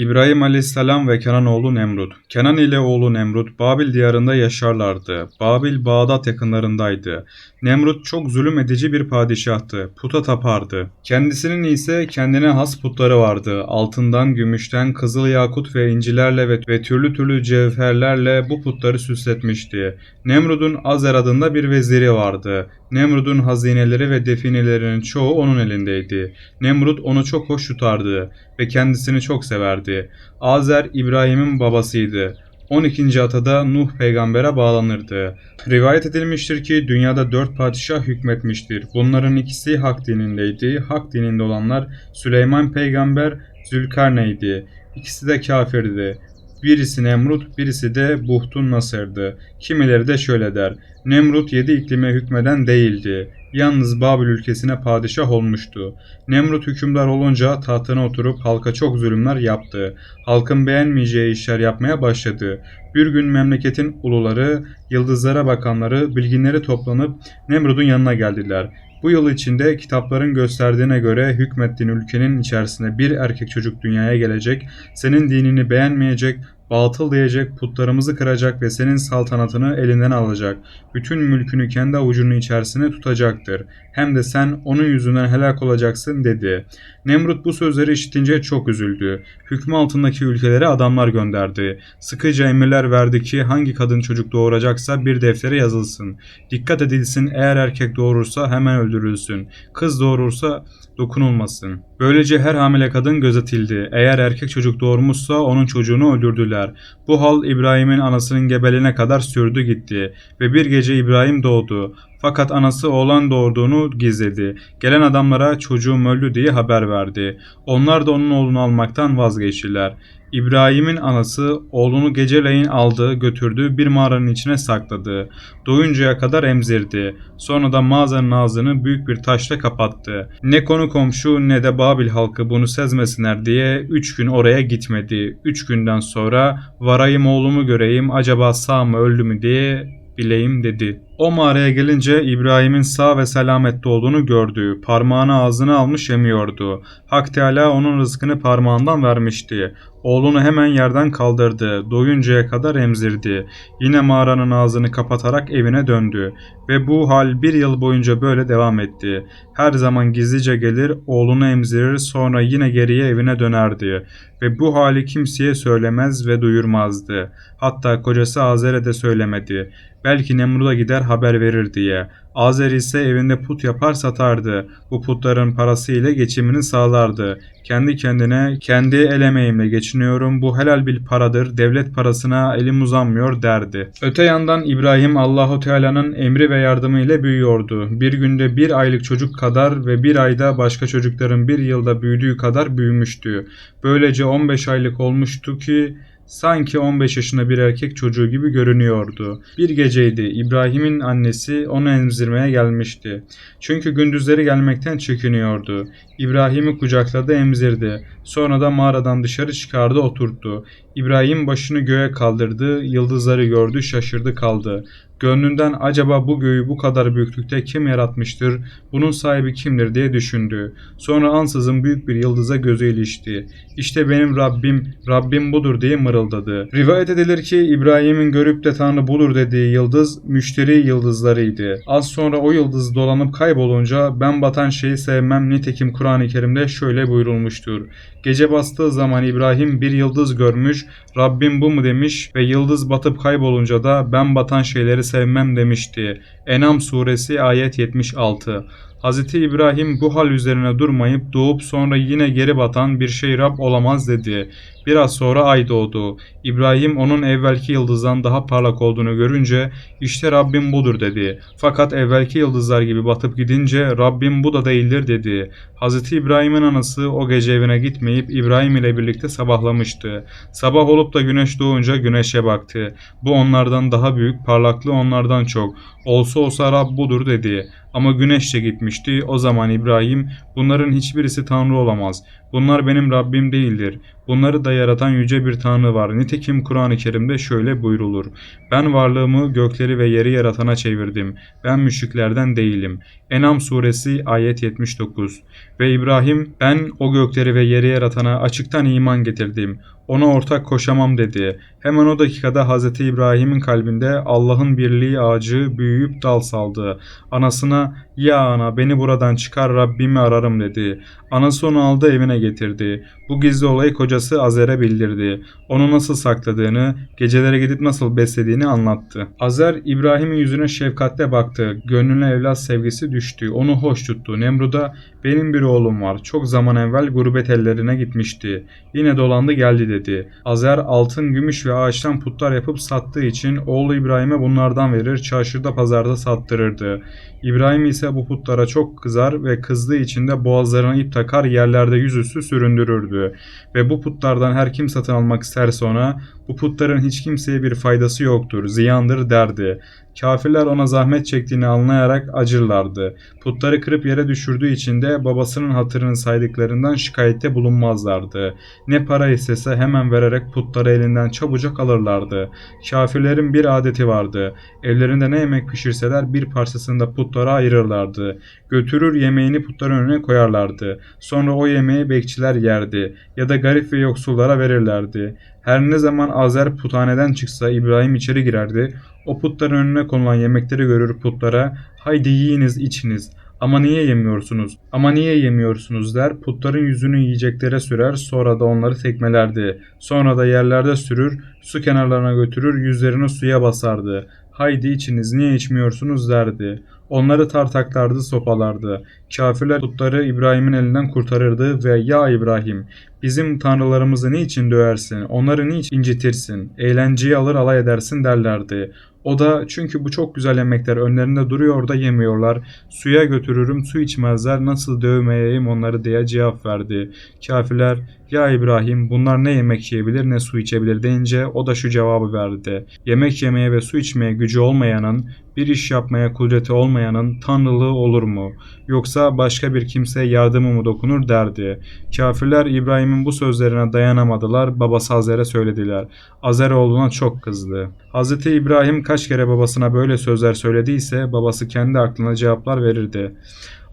İbrahim aleyhisselam ve Kenan oğlu Nemrut. Kenan ile oğlu Nemrut Babil diyarında yaşarlardı. Babil Bağdat yakınlarındaydı. Nemrut çok zulüm edici bir padişahtı. Puta tapardı. Kendisinin ise kendine has putları vardı. Altından, gümüşten, kızıl yakut ve incilerle ve, ve türlü türlü cevherlerle bu putları süsletmişti. Nemrut'un Azer adında bir veziri vardı. Nemrut'un hazineleri ve definelerinin çoğu onun elindeydi. Nemrut onu çok hoş tutardı ve kendisini çok severdi. Azer İbrahim'in babasıydı. 12. atada Nuh peygambere bağlanırdı. Rivayet edilmiştir ki dünyada dört padişah hükmetmiştir. Bunların ikisi hak dinindeydi. Hak dininde olanlar Süleyman peygamber Zülkarneyn'di. İkisi de kafirdi. Birisi Nemrut, birisi de Buhtun Nasır'dı. Kimileri de şöyle der. Nemrut yedi iklime hükmeden değildi. Yalnız Babil ülkesine padişah olmuştu. Nemrut hükümdar olunca tahtına oturup halka çok zulümler yaptı. Halkın beğenmeyeceği işler yapmaya başladı. Bir gün memleketin uluları, yıldızlara bakanları, bilginleri toplanıp Nemrut'un yanına geldiler. Bu yıl içinde kitapların gösterdiğine göre hükmettiğin ülkenin içerisinde bir erkek çocuk dünyaya gelecek, senin dinini beğenmeyecek, batıl diyecek, putlarımızı kıracak ve senin saltanatını elinden alacak. Bütün mülkünü kendi avucunun içerisine tutacaktır. Hem de sen onun yüzünden helak olacaksın dedi. Nemrut bu sözleri işitince çok üzüldü. Hükmü altındaki ülkelere adamlar gönderdi. Sıkıca emirler verdi ki hangi kadın çocuk doğuracaksa bir deftere yazılsın. Dikkat edilsin eğer erkek doğurursa hemen öldürülsün. Kız doğurursa dokunulmasın. Böylece her hamile kadın gözetildi. Eğer erkek çocuk doğurmuşsa onun çocuğunu öldürdüler. Bu hal İbrahim'in anasının gebeliğine kadar sürdü gitti ve bir gece İbrahim doğdu. Fakat anası oğlan doğurduğunu gizledi. Gelen adamlara çocuğum öldü diye haber verdi. Onlar da onun oğlunu almaktan vazgeçtiler. İbrahim'in anası oğlunu geceleyin aldı, götürdü, bir mağaranın içine sakladı. Doyuncaya kadar emzirdi. Sonra da mağazanın ağzını büyük bir taşla kapattı. Ne konu komşu ne de Babil halkı bunu sezmesinler diye üç gün oraya gitmedi. Üç günden sonra varayım oğlumu göreyim acaba sağ mı öldü mü diye bileyim dedi. O mağaraya gelince İbrahim'in sağ ve selamette olduğunu gördü. Parmağını ağzına almış yemiyordu. Hak Teala onun rızkını parmağından vermişti. Oğlunu hemen yerden kaldırdı. Doyuncaya kadar emzirdi. Yine mağaranın ağzını kapatarak evine döndü. Ve bu hal bir yıl boyunca böyle devam etti. Her zaman gizlice gelir, oğlunu emzirir, sonra yine geriye evine dönerdi. Ve bu hali kimseye söylemez ve duyurmazdı. Hatta kocası Azer'e de söylemedi. Belki Nemrut'a gider haber verir diye. Azer ise evinde put yapar satardı. Bu putların parası ile geçimini sağlardı. Kendi kendine kendi el emeğimle geçiniyorum bu helal bir paradır devlet parasına elim uzanmıyor derdi. Öte yandan İbrahim Allahu Teala'nın emri ve yardımı ile büyüyordu. Bir günde bir aylık çocuk kadar ve bir ayda başka çocukların bir yılda büyüdüğü kadar büyümüştü. Böylece 15 aylık olmuştu ki Sanki 15 yaşında bir erkek çocuğu gibi görünüyordu. Bir geceydi. İbrahim'in annesi onu emzirmeye gelmişti. Çünkü gündüzleri gelmekten çekiniyordu. İbrahim'i kucakladı emzirdi. Sonra da mağaradan dışarı çıkardı oturttu. İbrahim başını göğe kaldırdı, yıldızları gördü, şaşırdı kaldı. Gönlünden acaba bu göğü bu kadar büyüklükte kim yaratmıştır, bunun sahibi kimdir diye düşündü. Sonra ansızın büyük bir yıldıza gözü ilişti. İşte benim Rabbim, Rabbim budur diye mırıldadı. Rivayet edilir ki İbrahim'in görüp de Tanrı budur dediği yıldız müşteri yıldızlarıydı. Az sonra o yıldız dolanıp kaybolunca ben batan şeyi sevmem nitekim Kur'an-ı Kerim'de şöyle buyurulmuştur. Gece bastığı zaman İbrahim bir yıldız görmüş, Rabbim bu mu demiş ve yıldız batıp kaybolunca da ben batan şeyleri sevmem demişti. Enam suresi ayet 76. Hz. İbrahim bu hal üzerine durmayıp doğup sonra yine geri batan bir şey Rab olamaz dedi. Biraz sonra ay doğdu. İbrahim onun evvelki yıldızdan daha parlak olduğunu görünce işte Rabbim budur dedi. Fakat evvelki yıldızlar gibi batıp gidince Rabbim bu da değildir dedi. Hz. İbrahim'in anası o gece evine gitmeyip İbrahim ile birlikte sabahlamıştı. Sabah olup da güneş doğunca güneşe baktı. Bu onlardan daha büyük, parlaklığı onlardan çok. Olsa olsa Rab budur dedi. Ama güneş de gitmişti. O zaman İbrahim bunların hiçbirisi Tanrı olamaz. Bunlar benim Rabbim değildir. Bunları da yaratan yüce bir Tanrı var. Nitekim Kur'an-ı Kerim'de şöyle buyrulur. Ben varlığımı gökleri ve yeri yaratana çevirdim. Ben müşriklerden değilim. Enam suresi ayet 79 Ve İbrahim ben o gökleri ve yeri yaratana açıktan iman getirdim. Ona ortak koşamam dedi. Hemen o dakikada Hz. İbrahim'in kalbinde Allah'ın birliği ağacı büyüyüp dal saldı. Anasına ya ana beni buradan çıkar Rabbimi ararım dedi. Anası onu aldı evine getirdi. Bu gizli olayı kocası Azer'e bildirdi. Onu nasıl sakladığını, gecelere gidip nasıl beslediğini anlattı. Azer İbrahim'in yüzüne şefkatle baktı. Gönlüne evlat sevgisi düştü. Onu hoş tuttu. Nemrud'a benim bir oğlum var. Çok zaman evvel gurbet ellerine gitmişti. Yine dolandı geldi dedi. Azer altın, gümüş ve ağaçtan putlar yapıp sattığı için oğlu İbrahim'e bunlardan verir, çarşıda pazarda sattırırdı. İbrahim ise bu putlara çok kızar ve kızdığı için de boğazlarına ip takar yerlerde yüzüstü süründürürdü. Ve bu putlardan her kim satın almak isterse ona bu putların hiç kimseye bir faydası yoktur, ziyandır derdi. Kafirler ona zahmet çektiğini anlayarak acırlardı. Putları kırıp yere düşürdüğü için de babasının hatırını saydıklarından şikayette bulunmazlardı. Ne para istese hemen vererek putları elinden çabucak alırlardı. Kafirlerin bir adeti vardı. Evlerinde ne yemek pişirseler bir parçasını da putlara ayırırlardı. Götürür yemeğini putların önüne koyarlardı. Sonra o yemeği bekçiler yerdi ya da garip ve yoksullara verirlerdi. Her ne zaman Azer puthaneden çıksa İbrahim içeri girerdi. O putların önüne konulan yemekleri görür putlara haydi yiyiniz içiniz ama niye yemiyorsunuz? Ama niye yemiyorsunuz der. Putların yüzünü yiyeceklere sürer sonra da onları tekmelerdi. Sonra da yerlerde sürür, su kenarlarına götürür, yüzlerini suya basardı. Haydi içiniz niye içmiyorsunuz derdi. Onları tartaklardı, sopalardı. Kafirler putları İbrahim'in elinden kurtarırdı ve ya İbrahim bizim tanrılarımızı niçin döversin, onları niçin incitirsin, eğlenceyi alır alay edersin derlerdi. O da çünkü bu çok güzel yemekler önlerinde duruyor da yemiyorlar. Suya götürürüm su içmezler nasıl dövmeyeyim onları diye cevap verdi. Kafirler ya İbrahim bunlar ne yemek yiyebilir ne su içebilir deyince o da şu cevabı verdi. Yemek yemeye ve su içmeye gücü olmayanın bir iş yapmaya kudreti olmayanın tanrılığı olur mu? Yoksa başka bir kimseye yardımı mı dokunur derdi. Kafirler İbrahim'in bu sözlerine dayanamadılar. Babası Azer'e söylediler. Azer oğluna çok kızdı. Hz. İbrahim kaç kere babasına böyle sözler söylediyse babası kendi aklına cevaplar verirdi.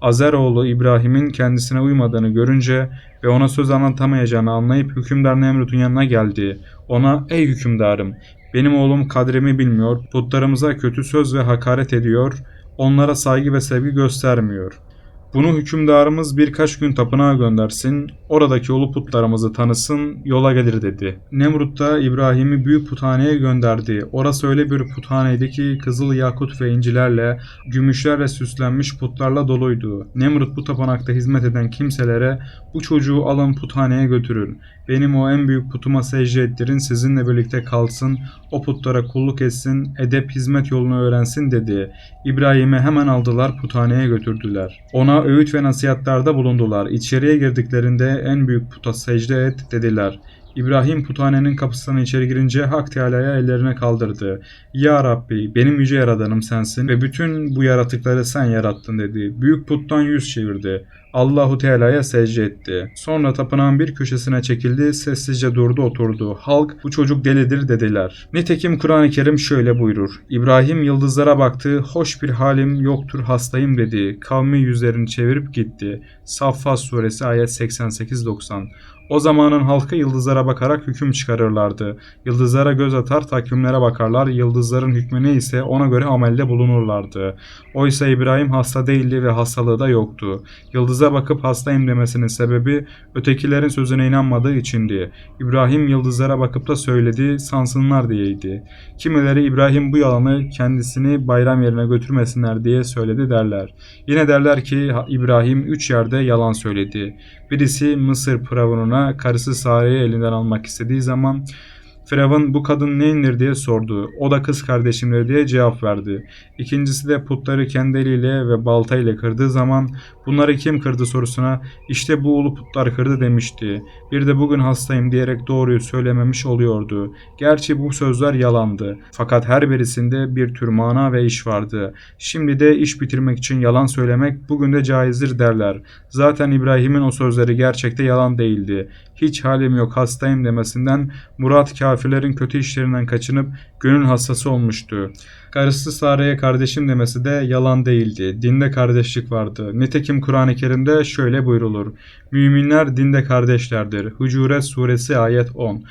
Azer oğlu İbrahim'in kendisine uymadığını görünce ve ona söz anlatamayacağını anlayıp hükümdar Nemrut'un yanına geldi. Ona ey hükümdarım benim oğlum kadrimi bilmiyor, putlarımıza kötü söz ve hakaret ediyor, onlara saygı ve sevgi göstermiyor. Bunu hükümdarımız birkaç gün tapınağa göndersin, oradaki ulu putlarımızı tanısın, yola gelir dedi. Nemrut da İbrahim'i büyük puthaneye gönderdi. Orası öyle bir puthaneydi ki kızıl yakut ve incilerle, gümüşlerle süslenmiş putlarla doluydu. Nemrut bu tapınakta hizmet eden kimselere bu çocuğu alın puthaneye götürün. Benim o en büyük putuma secde ettirin sizinle birlikte kalsın, o putlara kulluk etsin, edep hizmet yolunu öğrensin dedi. İbrahim'i hemen aldılar puthaneye götürdüler. Ona öğüt ve nasihatlarda bulundular. İçeriye girdiklerinde en büyük puta secde et dediler. İbrahim puthanenin kapısından içeri girince Hak Teala'ya ellerine kaldırdı. Ya Rabbi benim yüce yaradanım sensin ve bütün bu yaratıkları sen yarattın dedi. Büyük puttan yüz çevirdi. Allahu Teala'ya secde etti. Sonra tapınağın bir köşesine çekildi, sessizce durdu oturdu. Halk bu çocuk delidir dediler. Nitekim Kur'an-ı Kerim şöyle buyurur. İbrahim yıldızlara baktı, hoş bir halim yoktur hastayım dedi. Kavmi yüzlerini çevirip gitti. Saffat suresi ayet 88-90 o zamanın halkı yıldızlara bakarak hüküm çıkarırlardı. Yıldızlara göz atar takvimlere bakarlar. Yıldızların hükmü neyse ona göre amelde bulunurlardı. Oysa İbrahim hasta değildi ve hastalığı da yoktu. Yıldıza bakıp hastayım demesinin sebebi ötekilerin sözüne inanmadığı içindi. İbrahim yıldızlara bakıp da söyledi sansınlar diyeydi. Kimileri İbrahim bu yalanı kendisini bayram yerine götürmesinler diye söyledi derler. Yine derler ki İbrahim üç yerde yalan söyledi. Birisi Mısır Firavun'una karısı Sare'yi elinden almak istediği zaman Firavun bu kadın neyindir diye sordu. O da kız kardeşimdir diye cevap verdi. İkincisi de putları kendi eliyle ve baltayla kırdığı zaman bunları kim kırdı sorusuna işte bu ulu putlar kırdı demişti. Bir de bugün hastayım diyerek doğruyu söylememiş oluyordu. Gerçi bu sözler yalandı. Fakat her birisinde bir tür mana ve iş vardı. Şimdi de iş bitirmek için yalan söylemek bugün de caizdir derler. Zaten İbrahim'in o sözleri gerçekte yalan değildi. Hiç halim yok hastayım demesinden Murat kafirlerin kötü işlerinden kaçınıp gönül hastası olmuştu. Karısı Sare'ye kardeşim demesi de yalan değildi. Dinde kardeşlik vardı. Nitekim Kur'an-ı Kerim'de şöyle buyrulur. Müminler dinde kardeşlerdir. Hucuret suresi ayet 10.